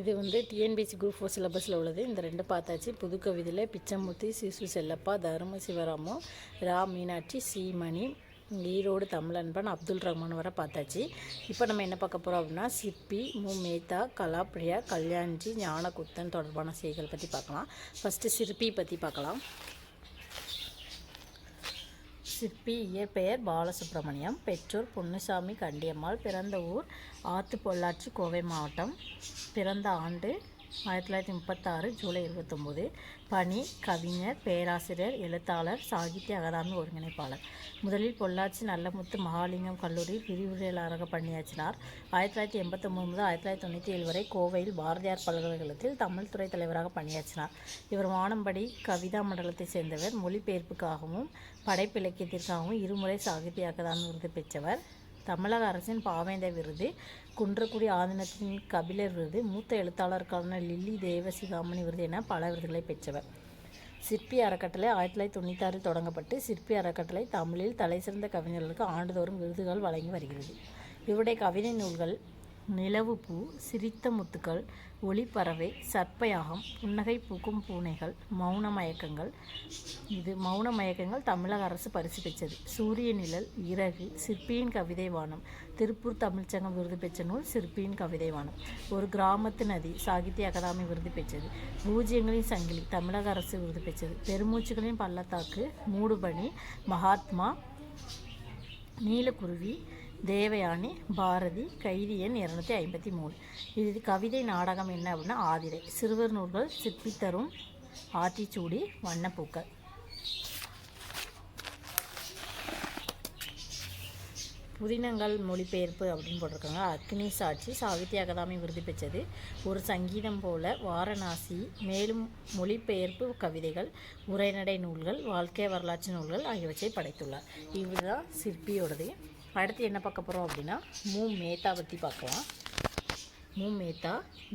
இது வந்து TNPSC group four சிலபஸில் உள்ளது. இந்த ரெண்டு பார்த்தாச்சு. புது கவிதையில் பிச்சமூர்த்தி சிசு செல்லப்பா தரும சிவராமு ரா மீனாட்சி சீமணி ஈரோடு தமிழன்பன் அப்துல் ரஹ்மான் வரை பார்த்தாச்சு. இப்போ நம்ம என்ன பார்க்க போகிறோம் அப்படின்னா சிற்பி மு. மேத்தா கலாப்ரியா கல்யாண்ஜி ஞானகுத்தன் தொடர்பான செய்திகள் பற்றி பார்க்கலாம். ஃபஸ்ட்டு சிற்பி பற்றி பார்க்கலாம். சிற்பி இயற்பெயர் பாலசுப்ரமணியம். பெற்றோர் பொன்னுசாமி கண்டியம்மாள் பிறந்த ஊர் ஆத்து பொள்ளாச்சி கோவை மாவட்டம். பிறந்த ஆண்டு ஆயிரத்தி தொள்ளாயிரத்தி முப்பத்தாறு ஜூலை இருபத்தொம்போது பணி கவிஞர் பேராசிரியர் எழுத்தாளர் சாகித்ய அகாதமி ஒருங்கிணைப்பாளர். முதலில் பொள்ளாச்சி நல்லமுத்து மகாலிங்கம் கல்லூரி விரிவுரையாளராக பணியாற்றினார். ஆயிரத்தி தொள்ளாயிரத்தி எண்பத்தொம்போது முதல் ஆயிரத்தி தொள்ளாயிரத்தி தொண்ணூற்றி ஏழு வரை கோவையில் பாரதியார் பல்கலைக்கழகத்தில் தமிழ் துறை தலைவராக பணியாற்றினார். இவர் வானம்படி கவிதா மண்டலத்தைச் சேர்ந்தவர். மொழிபெயர்ப்புக்காகவும் படைப்பிலக்கியத்திற்காகவும் இருமுறை சாகித்ய அகாதமி விருது பெற்றவர். தமிழக அரசின் பாவேந்த விருது குன்றக்குடி ஆதீனத்தின் கபிலர் விருது மூத்த எழுத்தாளருக்கான லில்லி தேவசிகாமணி விருது என பல விருதுகளை பெற்றவர். சிற்பி அறக்கட்டளை ஆயிரத்தி தொள்ளாயிரத்தி தொண்ணூத்தாறில் தொடங்கப்பட்டு சிற்பி அறக்கட்டளை தமிழில் தலைசிறந்த கவிஞர்களுக்கு ஆண்டுதோறும் விருதுகள் வழங்கி வருகிறது. இவருடைய கவிதை நூல்கள் நிலவுப்பூ சிரித்த முத்துக்கள் ஒளிப்பறவை சர்ப்பயாகம் புன்னகை பூக்கும் பூனைகள் மௌன மயக்கங்கள். இது மௌன மயக்கங்கள் தமிழக அரசு பரிசு பெற்றது. சூரிய நிழல் இறகு சிற்பியின் கவிதை வானம். திருப்பூர் தமிழ்ச்சங்கம் விருது பெற்ற நூல் சிற்பியின் கவிதை வானம். ஒரு கிராமத்து நதி சாகித்ய அகாதமி விருது பெற்றது. பூஜ்யங்களின் சங்கிலி தமிழக அரசு விருது பெற்றது. பெருமூச்சுகளின் பள்ளத்தாக்கு மூடுபனி மகாத்மா நீலக்குருவி தேவயானி பாரதி கைதி எண் இரநூத்தி ஐம்பத்தி மூணு இது கவிதை நாடகம் என்ன அப்படின்னா ஆதிரை. சிறுவர் நூல்கள் சிற்பித்தரும் ஆத்திச்சூடி வண்ணப்பூக்கள். புதினங்கள் மொழிபெயர்ப்பு அப்படின்னு போட்டிருக்காங்க. அக்னி சாட்சி சாகித்ய அகாதமி விருது பெற்றது. ஒரு சங்கீதம் போல வாரணாசி மேலும் மொழிபெயர்ப்பு கவிதைகள் உரைநடை நூல்கள் வாழ்க்கை வரலாற்று நூல்கள் ஆகியவற்றை படைத்துள்ளார். இதுதான் சிற்பியோடது அடுத்து என்ன பார்க்க போகிறோம் அப்படின்னா மு. மேத்தா பற்றி பார்க்கலாம். மு. மேத்தா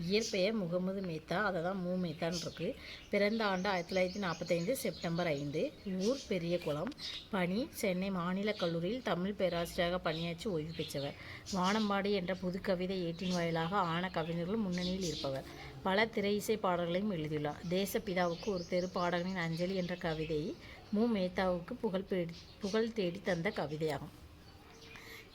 இயற்பெயர் முகமது மேத்தா அதை தான் மு மேத்தான்னுருக்கு பிறந்த ஆண்டு ஆயிரத்தி தொள்ளாயிரத்தி நாற்பத்தைந்து செப்டம்பர் ஐந்து. ஊர் பெரியகுளம். பணி சென்னை மாநில கல்லூரியில் தமிழ் பேராசிரியராக பணியாற்றி ஓய்வு பெற்றவர். வானம்பாடி என்ற புது கவிதை ஏற்றின் வாயிலாக ஆன கவிஞர்களும் முன்னணியில் இருப்பவர். பல திரை இசை பாடல்களையும் எழுதியுள்ளார். தேசப்பிதாவுக்கு ஒரு தெரு பாடகனின் அஞ்சலி என்ற கவிதை மு. மேத்தாவுக்கு புகழ் புகழ் தேடி தந்த கவிதையாகும்.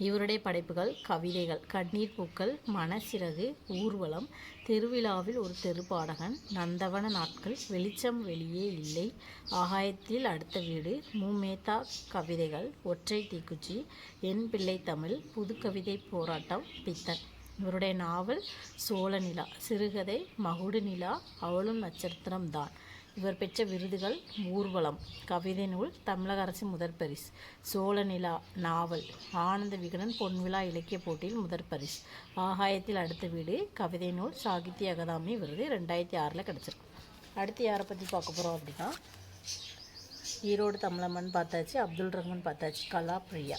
இவருடைய படைப்புகள் கவிதைகள் கண்ணீர் பூக்கள் மனசிறகு ஊர்வலம் திருவிழாவில் ஒரு தெருப்பாடகன் நந்தவன நாட்கள் வெளிச்சம் வெளியே இல்லை ஆகாயத்தில் அடுத்த வீடு மூமேத்தா கவிதைகள் ஒற்றை தீக்குச்சி என் பிள்ளை தமிழ் புதுக்கவிதை போராட்டம் பித்தன். இவருடைய நாவல் சோழ நிலா சிறுகதை மகுடு நிலா அவளும் நட்சத்திரம்தான். இவர் பெற்ற விருதுகள் ஊர்வலம் கவிதை நூல் தமிழக அரசின் முதற் பரிசு சோழ நிலா நாவல் ஆனந்த விகடன் பொன்விழா இலக்கிய போட்டியில் முதற் பரிசு. ஆகாயத்தில் அடுத்த வீடு கவிதை நூல் சாகித்ய அகாதமி விருது ரெண்டாயிரத்தி ஆறில் கிடச்சிருக்கு. அடுத்து யாரை பற்றி பார்க்க போகிறோம் அப்படின்னா ஈரோடு தமிழம்மன் பார்த்தாச்சு அப்துல் ரஹ்மான் பார்த்தாச்சு கலா பிரியா.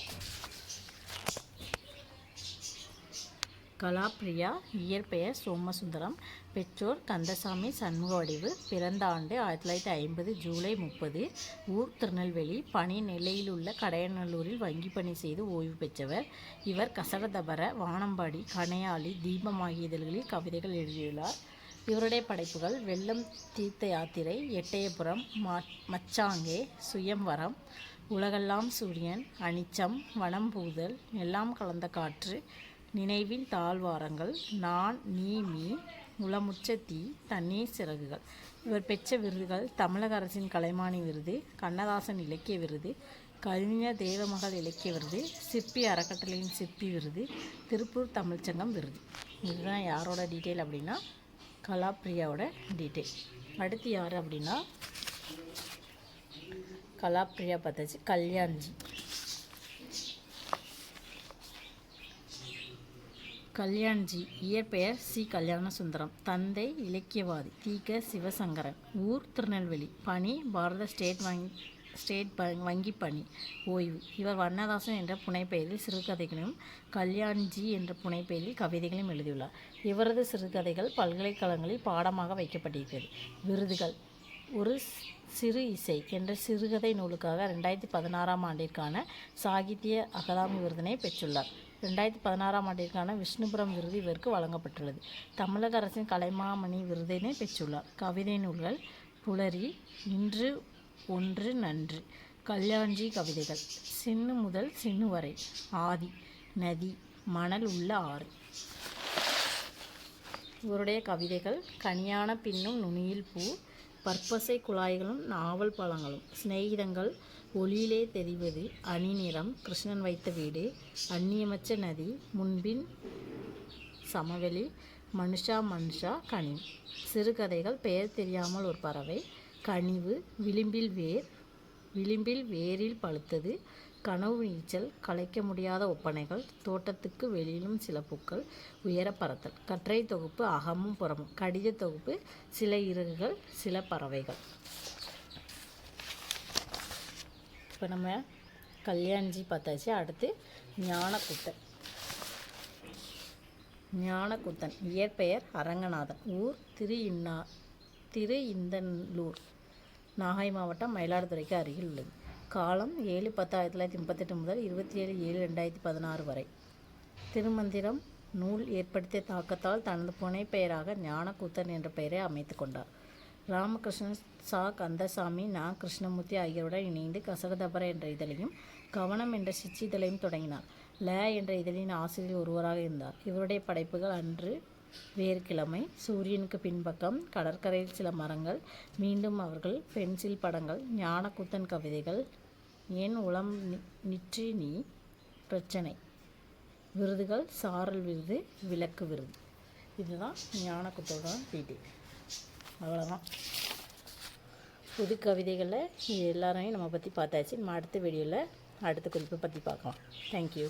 கலாப்ரியா இயற்பெயர் சோமசுந்தரம் பெற்றோர் கந்தசாமி சண்முக வடிவு பிறந்த ஆண்டு ஆயிரத்தி தொள்ளாயிரத்தி ஐம்பது ஜூலை முப்பது ஊர் திருநெல்வேலி பணி நிலையில் உள்ள கடையநல்லூரில் வங்கி பணி செய்து ஓய்வு பெற்றவர். இவர் கசடதபர வானம்பாடி கணையாளி தீபம் ஆகிய இதழ்களில் கவிதைகள் எழுதியுள்ளார். இவருடைய படைப்புகள் வெள்ளம் தீர்த்த யாத்திரை எட்டயபுரம் மச்சாங்கே சுயம்வரம் உலகெல்லாம் சூரியன் அனிச்சம் வனம் பூதல் எல்லாம் கலந்த காற்று நினைவின் தாழ்வாரங்கள் நான் நீ மீ உளமுச்ச தீ தண்ணீர் சிறகுகள். இவர் பெற்ற விருதுகள் தமிழக அரசின் கலைமானி விருது கண்ணதாசன் இலக்கிய விருது கவிஞர் தேவமகள் இலக்கிய விருது சிற்பி அறக்கட்டளையின் சிற்பி விருது திருப்பூர் தமிழ்ச்சங்கம் விருது. இதுதான் யாரோட டீட்டெயில் அப்படின்னா கலாப்ரியாவோட டீட்டெயில். அடுத்து யார் அப்படின்னா கலாப்ரியா பார்த்தாச்சு கல்யாண்ஜி. கல்யாண்ஜி இயற்பெயர் சி. கல்யாண சுந்தரம் தந்தை இலக்கியவாதி தீக சிவசங்கரன் ஊர் திருநெல்வேலி பணி பாரத ஸ்டேட் வங்கி ஸ்டேட் ப- வங்கி பணி ஓய்வு. இவர் வண்ணதாசன் என்ற புனைப்பெயரில் சிறுகதைகளையும் கல்யாண்ஜி என்ற புனைப்பெயரில் கவிதைகளையும் எழுதியுள்ளார். இவரது சிறுகதைகள் பல்கலைக்கழகங்களில் பாடமாக வைக்கப்பட்டிருக்கிறது. விருதுகள். ஒரு சிறு இசை என்ற சிறுகதை நூலுக்காக ரெண்டாயிரத்தி பதினாறாம் ஆண்டிற்கான சாகித்ய அகாதமி விருதினை பெற்றுள்ளார். ரெண்டாயிரத்தி பதினாறாம் ஆண்டிற்கான விஷ்ணுபுரம் விருது இவருக்கு வழங்கப்பட்டுள்ளது. தமிழக அரசின் கலைமாமணி விருதினை பெற்றுள்ளார். கவிதை நூல்கள் புலரி இன்று ஒன்று நன்று கல்யாண்ஜி கவிதைகள் சின்னு முதல் சின்னு வரை ஆதி நதி மணல் உள்ள ஆறு. இவருடைய கவிதைகள் கனியான பின்னும் நுனியில் பூ பற்பசை குழாய்களும் நாவல் பழங்களும் சிநேகிதங்கள் ஒளியிலே தெரிவது அணிநிறம் கிருஷ்ணன் வைத்த வீடு அந்நியமற்ற நதி முன்பின் சமவெளி மனுஷா மனுஷா கனி. சிறுகதைகள் பெயர் தெரியாமல் ஒரு பறவை. கனிவு விளிம்பில் வேர் விளிம்பில் வேரில் பழுத்தது. கனவு நீச்சல் கலைக்க முடியாத ஒப்பனைகள் தோட்டத்துக்கு வெளியிலும் சில பூக்கள் உயர பறத்தல் கற்றை தொகுப்பு அகமும் புறமும் கடித தொகுப்பு சில இறகுகள் சில பறவைகள். இப்போ நம்ம கல்யாண்ஜி பார்த்தாச்சு. அடுத்து ஞானக்குத்தன். ஞானக்குத்தன். இயற்பெயர் அரங்கநாதன். ஊர் திரு இன்னா திரு இந்தலூர் நாகை மாவட்டம் மயிலாடுதுறைக்கு அருகில் உள்ளது. காலம் ஏழு பத்து ஆயிரத்தி தொள்ளாயிரத்தி முப்பத்தெட்டு முதல் இருபத்தி ஏழு ஏழு ரெண்டாயிரத்தி பதினாறு வரை. திருமந்திரம் நூல் ஏற்படுத்திய தாக்கத்தால் தனது புனைப்பெயராக ஞானக்கூத்தன் என்ற பெயரை அமைத்து கொண்டார். ராமகிருஷ்ணன் சா. கந்தசாமி நா. கிருஷ்ணமூர்த்தி ஆகியோருடன் இணைந்து கசகதபர என்ற இதழையும் கவனம் என்ற சிச்சிதழையும் தொடங்கினார். ல என்ற இதழின் ஆசிரியர் ஒருவராக இருந்தார். இவருடைய படைப்புகள் அன்று வேர்க்கிழமை சூரியனுக்கு பின்பக்கம் கடற்கரையில் சில மரங்கள் மீண்டும் அவர்கள் பென்சில் படங்கள் ஞானக்குத்தன் கவிதைகள் ஏன் உளம் நி- நிற்றி நீ பிரச்சனை விருதுகள் சாரல் விருது விளக்கு விருது. இதுதான் ஞானக்குத்தோட டீட்டெயில் அவ்வளோதான் புது கவிதைகளில் எல்லாரையும் நம்ம பற்றி பார்த்தாச்சு. நம்ம அடுத்த வீடியோவில் அடுத்த குறிப்பை பற்றி பார்க்கலாம். தேங்க்யூ